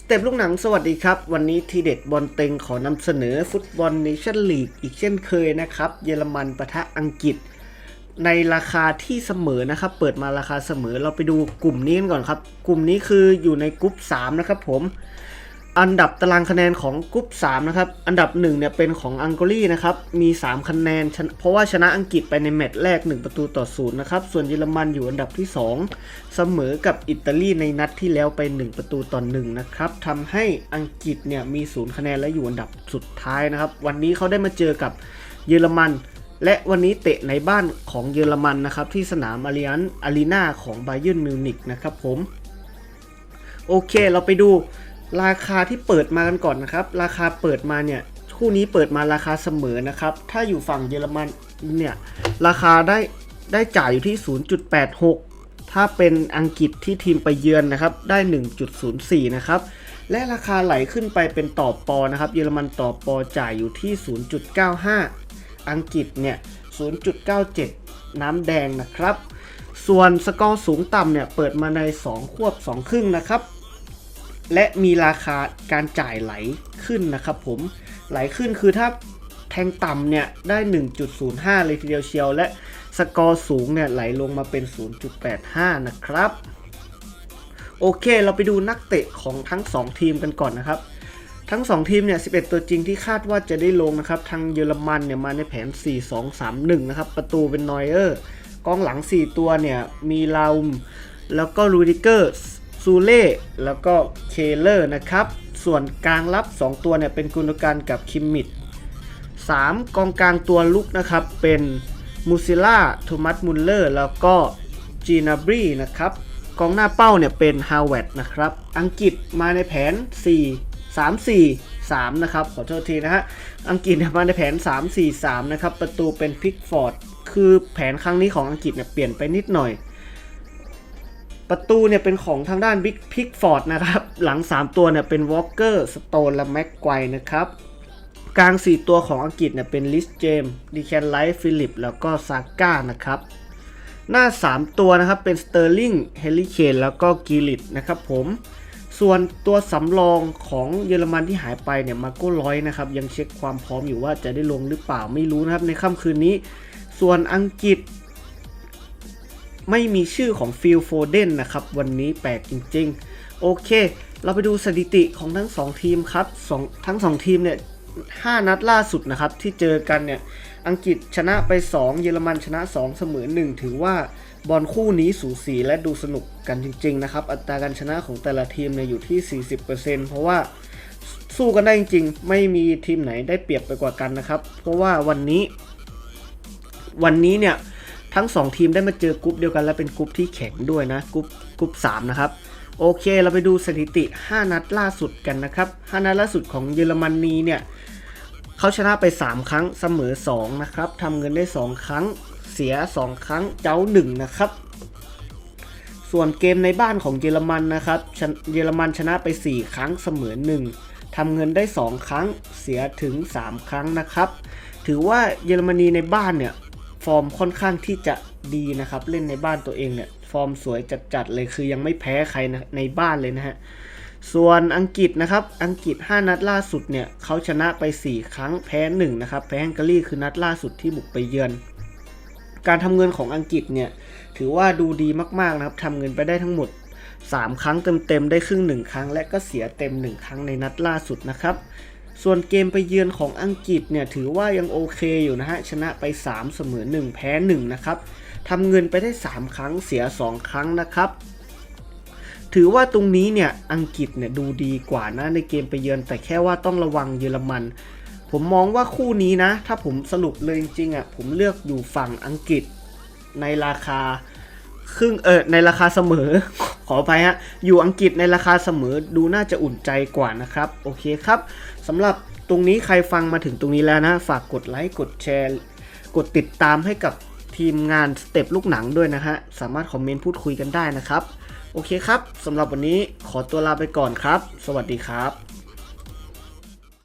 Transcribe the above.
สเต็ปลูกหนังสวัสดีครับ วันนี้ทีเด็ดบอลเต็งขอนำเสนอฟุตบอลเนชั่นลีกอีกเช่นเคยนะครับ เยอรมันปะทะอังกฤษ ในราคาที่เสมอนะครับ เปิดมาราคาเสมอเราไปดูกลุ่มนี้กันก่อนครับ กลุ่มนี้คืออยู่ในกลุ่ม3นะครับผม อันดับตารางคะแนนของกรุ๊ป3นะครับ อันดับ1เนี่ยเป็นของอังกอรีนะครับ มี 3 คะแนน เพราะว่าชนะอังกฤษไปในแมตช์แรก 1 ประตูต่อศูนย์นะครับ ส่วนเยอรมันอยู่อันดับที่ 2 เสมอกับอิตาลีในนัดที่แล้วไป 1 ประตูต่อ1นะครับทำให้อังกฤษเนี่ยมีศูนย์คะแนนและอยู่อันดับสุดท้ายนะครับ วันนี้เขาได้มาเจอกับเยอรมัน และวันนี้เตะในบ้านของเยอรมันนะครับที่สนามอารีอันอารีนาของไบเย r ร์นมิวนิกนะครับผม โอเค เราไปดู ราคาที่เปิดมากันก่อนนะครับ ราคาเปิดมาเนี่ยคู่นี้เปิดมาราคาเสมอนะครับ ถ้าอยู่ฝั่งเยอรมันเนี่ยราคาได้ได้จ่ายอยู่ที่ 0.86 ถ้าเป็นอังกฤษที่ทีมไปเยือนนะครับได้ 1.04 นะครับและราคาไหลขึ้นไปเป็นต่อปอนะครับเยอรมันต่อปอจ่ายอยู่ที่ 0.95 อังกฤษเนี่ย 0.97 น้ำแดงนะครับ ส่วนสกอร์สูงต่ำเนี่ยเปิดมาใน 2 ควบ 2 ครึ่งนะครับ และมีราคาการจ่ายไหลขึ้นนะครับผมไหลขึ้นคือถ้าแทงต่ำเนี่ยได้ 1.05 เลยทีเดียวเชียว และสกอร์สูงเนี่ยไหลลงมาเป็น 0.85 นะครับ โอเคเราไปดูนักเตะของทั้ง 2 ทีมกันก่อนนะครับ ทั้ง 2 ทีมเนี่ย 11 ตัวจริงที่คาดว่าจะได้ลงนะครับ ทางเยอรมันเนี่ยมาในแผน 4-2-3-1 นะครับ ประตูเป็นนอยเออร์ กองหลัง 4 ตัวเนี่ยมีลาอุมแล้วก็รูดิเกอร์ ซูเล่แล้วก็เคเลอร์นะครับ ส่วนกลางรับ 2 ตัวเนี่ยเป็นกุนการกับคิมมิด3กองกลางตัวลุกนะครับ เป็นมูซิล่าโทมัสมุลเลอร์แล้วก็จีนาบรีนะครับกองหน้าเป้าเนี่ยเป็นฮาวเวดนะครับ อังกฤษมาในแผน 4 3 4 3 นะครับ ขอโทษทีนะฮะ อังกฤษมาในแผน 3 4 3 นะครับ ประตูเป็นพิกฟอร์ด คือแผนครั้งนี้ของอังกฤษเนี่ยเปลี่ยนไปนิดหน่อย ประตูเนี่ยเป็นของทางด้านบิ๊กพิกฟอร์ดนะครับ หลัง 3 ตัวเนี่ยเป็นวอลเกอร์สโตนและแม็กไกวนะครับ กลาง 4 ตัวของอังกฤษเนี่ยเป็นลิสเจมดีแคนไลท์ฟิลิปแล้วก็ซาก้านะครับ หน้า 3 ตัวนะครับเป็นสเตอร์ลิงเฮลิเคนแล้วก็กิลิตนะครับผมส่วนตัวสำรองของเยอรมันที่หายไปเนี่ยมาโก้ร้อยนะครับยังเช็คความพร้อมอยู่ว่าจะได้ลงหรือเปล่าไม่รู้นะครับในค่ำคืนนี้ ส่วนอังกฤษ ไม่มีชื่อของฟิลโฟเดนนะครับ วันนี้แปลกจริงๆ โอเค เราไปดูสถิติของทั้ง 2 ทีมครับสองทั้ง 2 ทีมเนี่ย5นัดล่าสุดนะครับที่เจอกันเนี่ยอังกฤษชนะไป 2 เยอรมันชนะ 2 เสมอ 1 ถือว่าบอลคู่นี้สูสีและดูสนุกกันจริงๆนะครับ อัตราการชนะของแต่ละทีมเนี่ยอยู่ที่ 40%เพราะว่าสู้กันได้จริงๆ ไม่มีทีมไหนได้เปรียบไปกว่ากันนะครับ เพราะว่าวันนี้ วันนี้เนี่ย ทั้ง 2 ทีมได้มาเจอกรุ๊ปเดียวกันและเป็นกรุ๊ปที่แข็งด้วยนะกรุ๊ปกรุ๊ป3นะครับโอเค เราไปดูสถิติ 5 นัดล่าสุดกันนะครับ 5 นัดล่าสุดของเยอรมนีเนี่ยเขาชนะไป 3 ครั้งเสมอ 2 นะครับทำเงินได้ 2 ครั้งเสีย 2 ครั้งเจ้า 1 นะครับ ส่วนเกมในบ้านของเยอรมันนะครับ เยอรมันชนะไป 4 ครั้งเสมอ 1ทำเงินได้ 2 ครั้งเสียถึง 3 ครั้งนะครับ ถือว่าเยอรมนีในบ้านเนี่ย ฟอร์มค่อนข้างที่จะดีนะครับ เล่นในบ้านตัวเองเนี่ย ฟอร์มสวยจัดๆเลยคือยังไม่แพ้ใครนะในบ้านเลยนะฮะ ส่วนอังกฤษนะครับ อังกฤษ 5 นัดล่าสุดเนี่ยเขาชนะไป 4 ครั้งแพ้ 1 นะครับ แพ้ฮังการีคือนัดล่าสุดที่บุกไปเยือน การทำเงินของอังกฤษเนี่ยถือว่าดูดีมากๆนะครับทำเงินไปได้ทั้งหมด 3 ครั้งเต็มๆได้ครึ่ง 1 ครั้ง และก็เสียเต็ม 1 ครั้งในนัดล่าสุดนะครับ ส่วนเกมไปเยือนของอังกฤษเนี่ยถือว่ายังโอเคอยู่นะฮะ ชนะไป 3 เสมอ 1 แพ้ 1 นะครับทำเงินไปได้ 3 ครั้งเสีย 2 ครั้งนะครับ ถือว่าตรงนี้เนี่ยอังกฤษเนี่ยดูดีกว่านะในเกมไปเยือนแต่แค่ว่าต้องระวังเยอรมัน ผมมองว่าคู่นี้นะ ถ้าผมสรุปเลยจริงๆอะผมเลือกอยู่ฝั่งอังกฤษในราคาครึ่งเออในราคาเสมอ ขออภัยฮะ อยู่อังกฤษในราคาเสมอดูน่าจะอุ่นใจกว่านะครับ โอเคครับสำหรับตรงนี้ใครฟังมาถึงตรงนี้แล้วนะ ฝากกดไลค์กดแชร์ กดติดตามให้กับทีมงานสเต็ปลูกหนังด้วยนะฮะ สามารถคอมเมนต์พูดคุยกันได้นะครับ โอเคครับสำหรับวันนี้ขอตัวลาไปก่อนครับ สวัสดีครับ